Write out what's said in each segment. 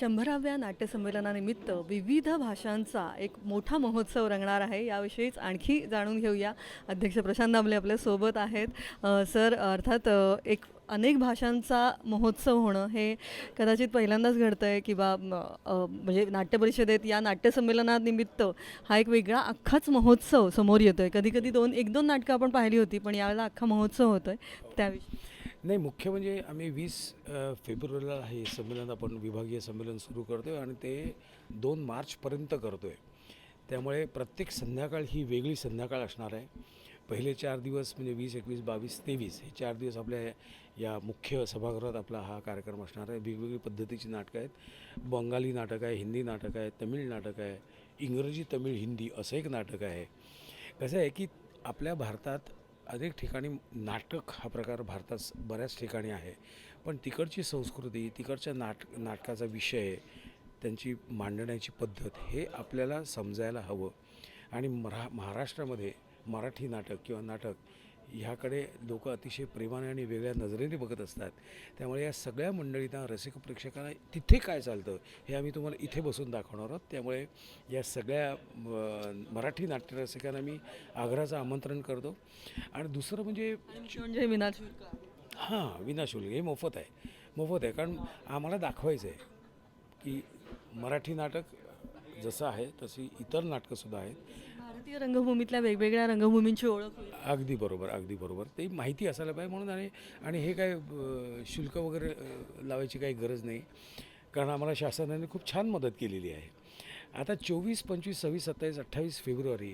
शंभराव्या नाट्यसंमेलनानिमित्त विविध भाषांचा एक मोठा महोत्सव रंगणार आहे. याविषयीच आणखी जाणून घेऊया. अध्यक्ष प्रशांत दामले आपल्यासोबत आहेत. सर अर्थात एक अनेक भाषांचा महोत्सव होणं हे कदाचित पहिल्यांदाच घडतं आहे किंवा म्हणजे नाट्य परिषदेत या नाट्यसंमेलनानिमित्त हा एक वेगळा अख्खाच महोत्सव समोर येतो आहे कधीकधी दोन एक दोन नाटकं आपण पाहिली होती पण यावेळेला अख्खा महोत्सव होतो आहे त्याविषयी. नाही मुख्य म्हणजे आम्ही वीस फेब्रुवारीला हे संमेलन आपण विभागीय संमेलन सुरू करतो आहे आणि ते दोन मार्चपर्यंत करतो आहे त्यामुळे प्रत्येक संध्याकाळ ही वेगळी संध्याकाळ असणार आहे. पहिले चार दिवस म्हणजे वीस एकवीस बावीस तेवीस हे चार दिवस आपल्या या मुख्य सभागृहात आपला हा कार्यक्रम असणार आहे. वेगवेगळी पद्धतीची नाटकं आहेत. बंगाली नाटक आहे हिंदी नाटक आहे तमिळ नाटक आहे इंग्रजी तमिळ हिंदी असं एक नाटक आहे. कसं आहे की आपल्या भारतात अनेक ठिकाणी नाटक हा प्रकार भारतात बऱ्याच ठिकाणी आहे. पण तिकडची संस्कृती तिकडच्या नाट नाटकाचा विषय त्यांची मांडण्याची पद्धत हे आपल्याला समजायला हवं. आणि मरा महाराष्ट्रामध्ये मराठी नाटक किंवा नाटक ह्याकडे लोक अतिशय प्रेमाने आणि वेगळ्या नजरेने बघत असतात. त्यामुळे या सगळ्या मंडळींना रसिक प्रेक्षकांना तिथे काय चालतं हे आम्ही तुम्हाला इथे बसून दाखवणार आहोत. त्यामुळे या सगळ्या मराठी नाट्यरसिकांना मी आग्रहाचं आमंत्रण करतो. आणि दुसरं म्हणजे म्हणजे विना शुल्क आहे. हां विनाशुल्क हे मोफत आहे. मोफत आहे. कारण आम्हाला दाखवायचं आहे की मराठी नाटक जसं आहे तशी इतर नाटकंसुद्धा आहेत. भारतीय रंगभूमीतल्या वेगवेगळ्या रंगभूमींची ओळख होईल. अगदी बरोबर अगदी बरोबर. ते माहिती असायला पाहिजे म्हणून आणि आणि हे काय अ, शुल्क वगैरे अ, लावायची काही गरज नाही. कारण आम्हाला शासनाने खूप छान मदत केलेली आहे. आता चोवीस पंचवीस सव्वीस सत्तावीस अठ्ठावीस फेब्रुवारी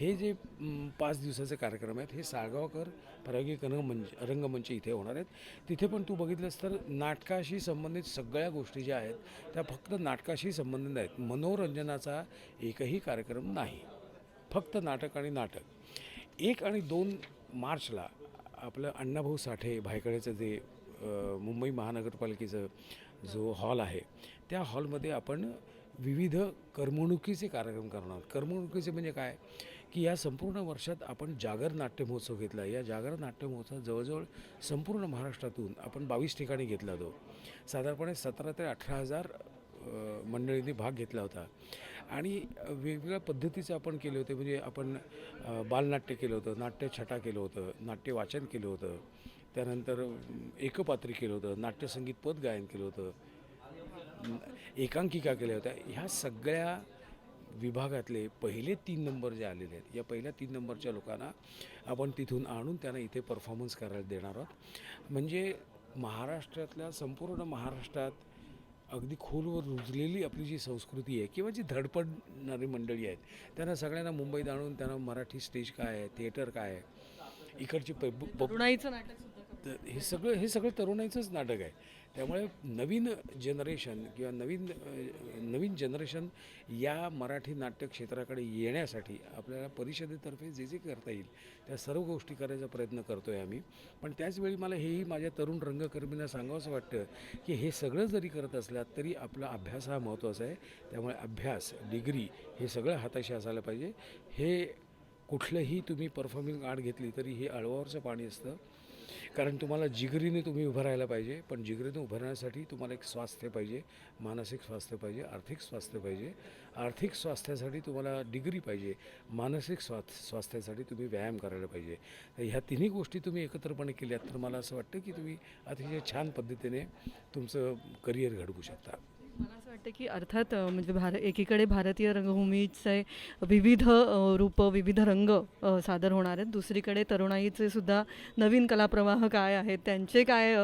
हे जे म, पाच दिवसाचे कार्यक्रम आहेत हे साळगावकर प्रायोगिक रंगमंच रंगमंच इथे होणार आहेत. तिथे पण तू बघितलंस तर नाटकाशी संबंधित सगळ्या गोष्टी ज्या आहेत त्या फक्त नाटकाशी संबंधित आहेत मनोरंजनाचा एकही कार्यक्रम नाही. फक्त नाटक आणि नाटक. एक आणि दोन मार्चला आपलं अण्णाभाऊ साठे भायखळ्याचं जे मुंबई महानगरपालिकेचं जो हॉल आहे त्या हॉलमध्ये आपण विविध करमणुकीचे कार्यक्रम करणार. करमणुकीचे म्हणजे काय? की या संपूर्ण वर्षात आपण जागर नाट्य महोत्सव घेतला. या जागर नाट्य महोत्सव जवळजवळ संपूर्ण महाराष्ट्रातून आपण बावीस ठिकाणी घेतला तो. साधारणपणे सतरा ते अठरा हजार मंडळींनी भाग घेतला होता. आणि वेगवेगळ्या पद्धतीचे आपण केले होते. म्हणजे आपण बालनाट्य केलं होतं नाट्यछटा केलं होतं नाट्य वाचन केलं होतं. त्यानंतर एकपात्री केलं होतं नाट्यसंगीत पद गायन केलं होतं. एकांकिका केल्या होत्या. ह्या सगळ्या विभागातले पहिले तीन नंबर जे आलेले आहेत या पहिल्या तीन नंबरच्या लोकांना आपण तिथून आणून त्यांना इथे परफॉर्मन्स करायला देणार आहोत. म्हणजे महाराष्ट्रातल्या संपूर्ण महाराष्ट्रात अगदी खोलवर रुजलेली आपली जी संस्कृती आहे किंवा जी धडपडणारी मंडळी आहेत त्यांना सगळ्यांना मुंबईत आणून त्यांना मराठी स्टेज काय आहे थिएटर काय आहे इकडची नाटक तर हे सगळं हे सगळं तरुणाईचंच नाटक आहे. त्यामुळे नवीन जनरेशन किंवा नवीन नवीन जनरेशन या मराठी नाट्य क्षेत्राकडे येण्यासाठी आपल्याला परिषदेतर्फे जे जे करता येईल त्या सर्व गोष्टी करायचा प्रयत्न करतो आहे आम्ही. पण त्याचवेळी मला हेही माझ्या तरुण रंगकर्मींना सांगावंसं वाटतं की हे सगळं जरी करत असलात तरी आपला अभ्यास हा महत्त्वाचा आहे. त्यामुळे अभ्यास डिग्री हे सगळं हाताशी असायला पाहिजे. हे कुठलंही तुम्ही परफॉर्मिंग आर्ट घेतली तरी हे अळवावरचं पाणी असतं. कारण तुम्हाला जिगरीने तुम्ही उभं राहायला पाहिजे पण जिगरीने उभं राहण्यासाठी तुम्हाला एक स्वास्थ्य पाहिजे मानसिक स्वास्थ्य पाहिजे आर्थिक स्वास्थ्य पाहिजे. आर्थिक स्वास्थ्यासाठी तुम्हाला डिग्री पाहिजे मानसिक स्वास्थ स्वास्थ्यासाठी तुम्ही व्यायाम करायला पाहिजे. तर ह्या तिन्ही गोष्टी तुम्ही एकत्रपणे केल्यात तर मला असं वाटतं की तुम्ही अतिशय छान पद्धतीने तुमचं करिअर घडवू शकता. मला असं वाटतं की अर्थात म्हणजे भार एकीकडे भारतीय रंगभूमीचे विविध रूप विविध रंग सादर होणार आहेत. दुसरीकडे तरुणाईचे सुद्धा नवीन कलाप्रवाह काय आहेत त्यांचे काय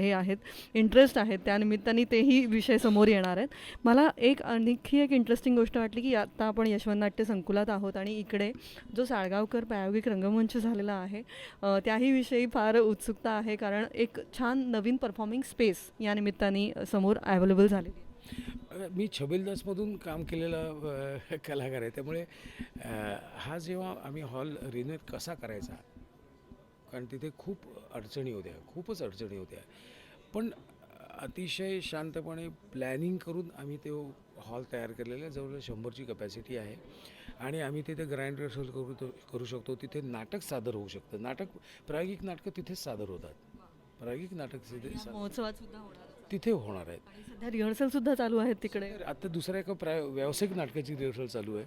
हे आहेत इंटरेस्ट आहेत त्यानिमित्ताने तेही विषय समोर येणार आहेत. मला एक आणखी एक इंटरेस्टिंग गोष्ट वाटली की आता आपण यशवंत नाट्य संकुलात आहोत आणि इकडे जो साळगावकर प्रायोगिक रंगमंच झालेला आहे त्याही विषयी फार उत्सुकता आहे कारण एक छान नवीन परफॉर्मिंग स्पेस या निमित्ताने समोर अवेलेबल झालेली मी छबिलदासमधून काम केलेला कलाकार आहे. त्यामुळे हा जेव्हा आम्ही हॉल रिनोव्हेट कसा करायचा कारण तिथे खूप अडचणी होत्या खूपच अडचणी होत्या. पण अतिशय शांतपणे प्लॅनिंग करून आम्ही तो हॉल तयार केलेला आहे जवळजवळ शंभरची कपॅसिटी आहे. आणि आम्ही तिथे ग्रँड रिहर्सल करू करू शकतो. तिथे नाटक सादर होऊ शकतं. नाटक प्रायोगिक नाटकं तिथेच सादर होतात. प्रायोगिक नाटक तिथे महोत्सवात सुद्धा होणार. तिथे होणार आहेत. सध्या रिहर्सल सुद्धा चालू आहेत तिकडे. आता दुसऱ्या एका प्राय व्यावसायिक नाटकाची रिहर्सल चालू आहे.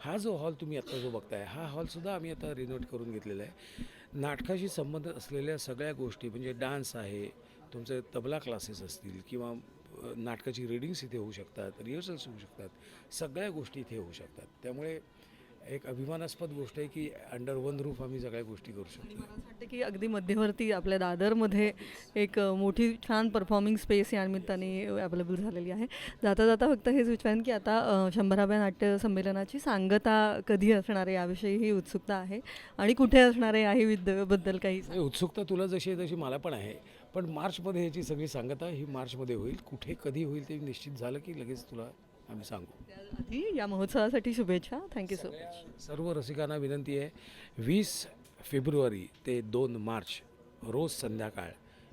हा जो हॉल तुम्ही आत्ता जो बघताय हा हॉलसुद्धा आम्ही आता रिनोव्हेट करून घेतलेला आहे. नाटकाशी संबंध असलेल्या सगळ्या गोष्टी म्हणजे डान्स आहे तुमचे तबला क्लासेस असतील किंवा नाटकाची रिडिंग्स इथे होऊ शकतात रिहर्सल्स होऊ शकतात सगळ्या गोष्टी इथे होऊ शकतात. त्यामुळे एक अभिमानास्पद गोष्ट आहे की अंडर वन रूफ आम्ही सगळ्या गोष्टी करू शकतो. मला असं वाटतं की अगदी मध्यवर्ती आपल्या दादरमध्ये एक मोठी छान परफॉर्मिंग स्पेस या निमित्ताने अवेलेबल झालेली आहे. जाता जाता फक्त हे सुचवेन की आता शंभराव्या नाट्य संमेलनाची सांगता कधी असणार आहे याविषयी ही उत्सुकता आहे. आणि कुठे असणार आहे याही विद्य- बद्दल काही उत्सुकता तुला जशी आहे तशी मला पण आहे. पण मार्चमध्ये ह्याची सगळी सांगता ही मार्चमध्ये होईल. कुठे कधी होईल ते निश्चित झालं की लगेच तुला आम्ही सांगू. आधी या महोत्सवासाठी शुभेच्छा. थँक्यू सो मच सर्व रसिकांना विनंती आहे वीस फेब्रुवारी ते दोन मार्च रोज संध्याकाळ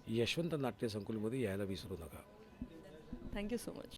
यशवंत नाट्य संकुलमध्ये यायला विसरू नका. Thank you so much